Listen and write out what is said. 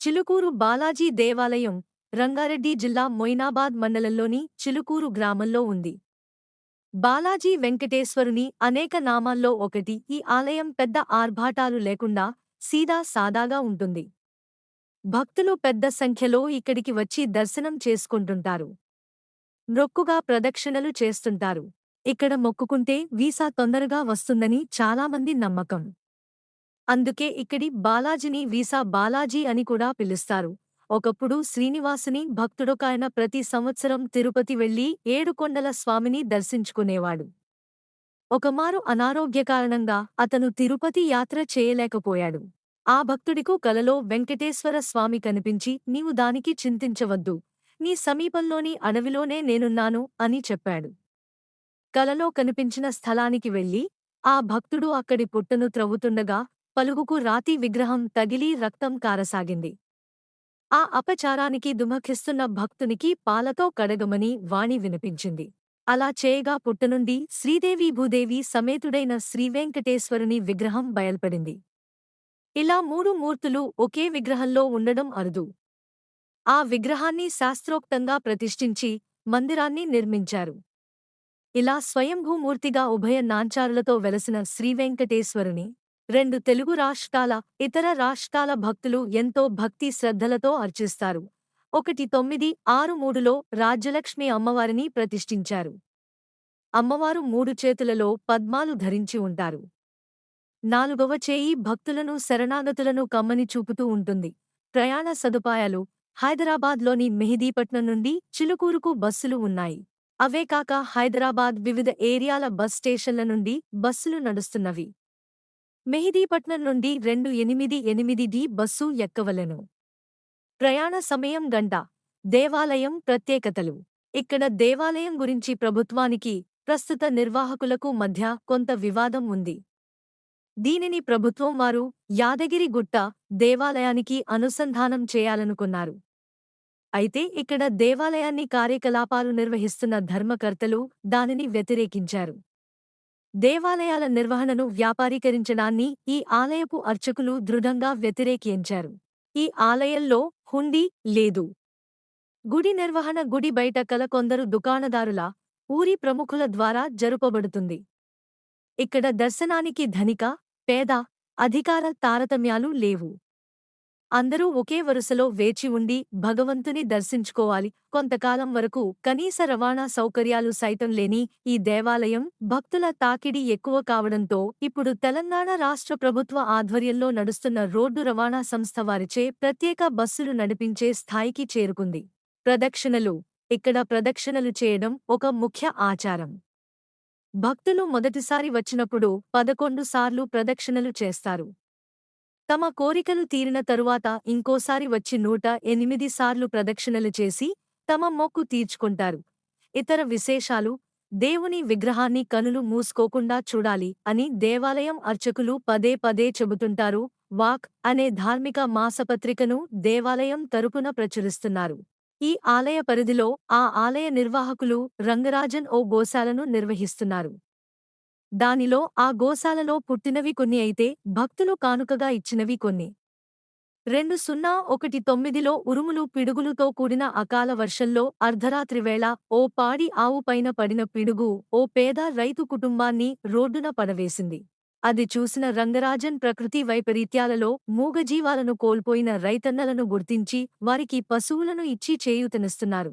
చిలుకూరు బాలాజీ దేవాలయం రంగారెడ్డి జిల్లా మొయినాబాద్ మండలంలోని చిలుకూరు గ్రామంలో ఉంది. బాలాజీ వెంకటేశ్వరుని అనేక నామాల్లో ఒకటి ఈ ఆలయం పెద్ద ఆర్భాటాలు లేకుండా సీదా సాదాగా ఉంటుంది. భక్తులు పెద్ద సంఖ్యలో ఇక్కడికి వచ్చి దర్శనం చేసుకుంటుంటారు. నొక్కుగా ప్రదక్షిణలు చేస్తుంటారు. ఇక్కడ మొక్కుకుంటే వీసా తొందరగా వస్తుందని చాలామంది నమ్మకం. అందుకే ఇక్కడి బాలాజీని వీసా బాలాజీ అని కూడా పిలుస్తారు. ఒకప్పుడు శ్రీనివాసుని భక్తుడొకాయన ప్రతి సంవత్సరం తిరుపతి వెళ్ళి ఏడుకొండల స్వామిని దర్శించుకునేవాడు. ఒకమారు అనారోగ్య కారణంగా అతను తిరుపతి యాత్ర చేయలేకపోయాడు. ఆ భక్తుడికు కలలో వెంకటేశ్వర స్వామి కనిపించి నీవు దానికి చింతించవద్దు. నీ సమీపంలోని అడవిలోనే నేనున్నాను అని చెప్పాడు. కలలో కనిపించిన స్థలానికి వెళ్ళి ఆ భక్తుడు అక్కడి పుట్టను త్రవ్వుతుండగా పలుగుకు రాతి విగ్రహం తగిలి రక్తం కారసాగింది. ఆ అపచారానికి దుమఖిస్తున్న భక్తునికి పాలతో కడగమని వాణి వినిపించింది. అలా చేయగా పుట్టనుండి శ్రీదేవి భూదేవి సమేతుడైన శ్రీవెంకటేశ్వరుని విగ్రహం బయల్పడింది. ఇలా మూడు మూర్తులు ఒకే విగ్రహంలో ఉండడం అరుదు. ఆ విగ్రహాన్ని శాస్త్రోక్తంగా ప్రతిష్ఠించి మందిరాన్ని నిర్మించారు. ఇలా స్వయంభూమూర్తిగా ఉభయ నాంచారులతో వెలసిన శ్రీవెంకటేశ్వరుని రెండు తెలుగు రాష్ట్రాల ఇతర రాష్ట్రాల భక్తులు ఎంతో భక్తి శ్రద్ధలతో అర్చిస్తారు. ఒకటి తొమ్మిది ఆరు మూడులో రాజ్యలక్ష్మి అమ్మవారిని ప్రతిష్ఠించారు. అమ్మవారు మూడు చేతులలో పద్మాలు ధరించి ఉంటారు. నాలుగవ చేయి భక్తులను శరణాగతులను కమ్మని చూపుతూ ఉంటుంది. ప్రయాణ సదుపాయాలు హైదరాబాద్లోని మెహిదీపట్నం నుండి చిలుకూరుకు బస్సులు ఉన్నాయి. అవే కాక హైదరాబాద్ వివిధ ఏరియాల బస్ స్టేషన్ల నుండి బస్సులు నడుస్తున్నవి. మెహిదీపట్నం నుండి రెండు ఎనిమిది ఎనిమిది డి బస్సు ఎక్కవలెను. ప్రయాణ సమయం గంట. దేవాలయం ప్రత్యేకతలు. ఇక్కడ దేవాలయం గురించి ప్రభుత్వానికి ప్రస్తుత నిర్వాహకులకు మధ్య కొంత వివాదం ఉంది. దీనిని ప్రభుత్వం వారు యాదగిరి గుట్ట దేవాలయానికి అనుసంధానం చేయాలనుకున్నారు. అయితే ఇక్కడ దేవాలయాన్ని కార్యకలాపాలు నిర్వహిస్తున్న ధర్మకర్తలు దానిని వ్యతిరేకించారు. దేవాలయాల నిర్వహణను వ్యాపారీకరించడాన్ని ఈ ఆలయపు అర్చకులు దృఢంగా వ్యతిరేకించారు. ఈ ఆలయంలో హుండీ లేదు. గుడి నిర్వహణ గుడి బయట కల కొందరు దుకాణదారుల ఊరి ప్రముఖుల ద్వారా జరుపబడుతుంది. ఇక్కడ దర్శనానికి ధనిక పేద అధికార తారతమ్యాలు లేవు. అందరూ ఒకే వరుసలో వేచి ఉండి భగవంతుని దర్శించుకోవాలి. కొంతకాలం వరకు కనీస రవాణా సౌకర్యాలు సైతం లేని ఈ దేవాలయం భక్తుల తాకిడి ఎక్కువ కావడంతో ఇప్పుడు తెలంగాణ రాష్ట్ర ప్రభుత్వ ఆధ్వర్యంలో నడుస్తున్న రోడ్డు రవాణా సంస్థ వారిచే ప్రత్యేక బస్సులు నడిపించే స్థాయికి చేరుకుంది. ప్రదక్షిణలు ఇక్కడ ప్రదక్షిణలు చేయడం ఒక ముఖ్య ఆచారం. భక్తులు మొదటిసారి వచ్చినప్పుడు పదకొండు సార్లు ప్రదక్షిణలు చేస్తారు. తమ కోరికలు తీరిన తరువాత ఇంకోసారి వచ్చి నూట ఎనిమిది సార్లు ప్రదక్షిణలు చేసి తమ మొక్కు తీర్చుకుంటారు. ఇతర విశేషాలు దేవుని విగ్రహాన్ని కనులు మూసుకోకుండా చూడాలి అని దేవాలయం అర్చకులు పదే పదే చెబుతుంటారు వాక్ అనే ధార్మిక మాసపత్రికను దేవాలయం తరపున ప్రచురిస్తున్నారు. ఈ ఆలయ పరిధిలో ఆ ఆలయ నిర్వాహకులు రంగరాజన్ ఓ గోశాలను నిర్వహిస్తున్నారు. దానిలో ఆ గోశాలలో పుట్టినవి కొన్ని అయితే భక్తులు కానుకగా ఇచ్చినవి కొన్ని. రెండు సున్నా ఒకటి తొమ్మిదిలో ఉరుములు పిడుగులుతో కూడిన అకాల వర్షంలో అర్ధరాత్రివేళ ఓ పాడి ఆవుపైన పడిన పిడుగు ఓ పేద రైతు కుటుంబాన్ని రోడ్డున పడవేసింది. అది చూసిన రంగరాజన్ ప్రకృతి వైపరీత్యాలలో మూగజీవాలను కోల్పోయిన రైతన్నలను గుర్తించి వారికి పశువులను ఇచ్చి చేయూతనిస్తున్నారు.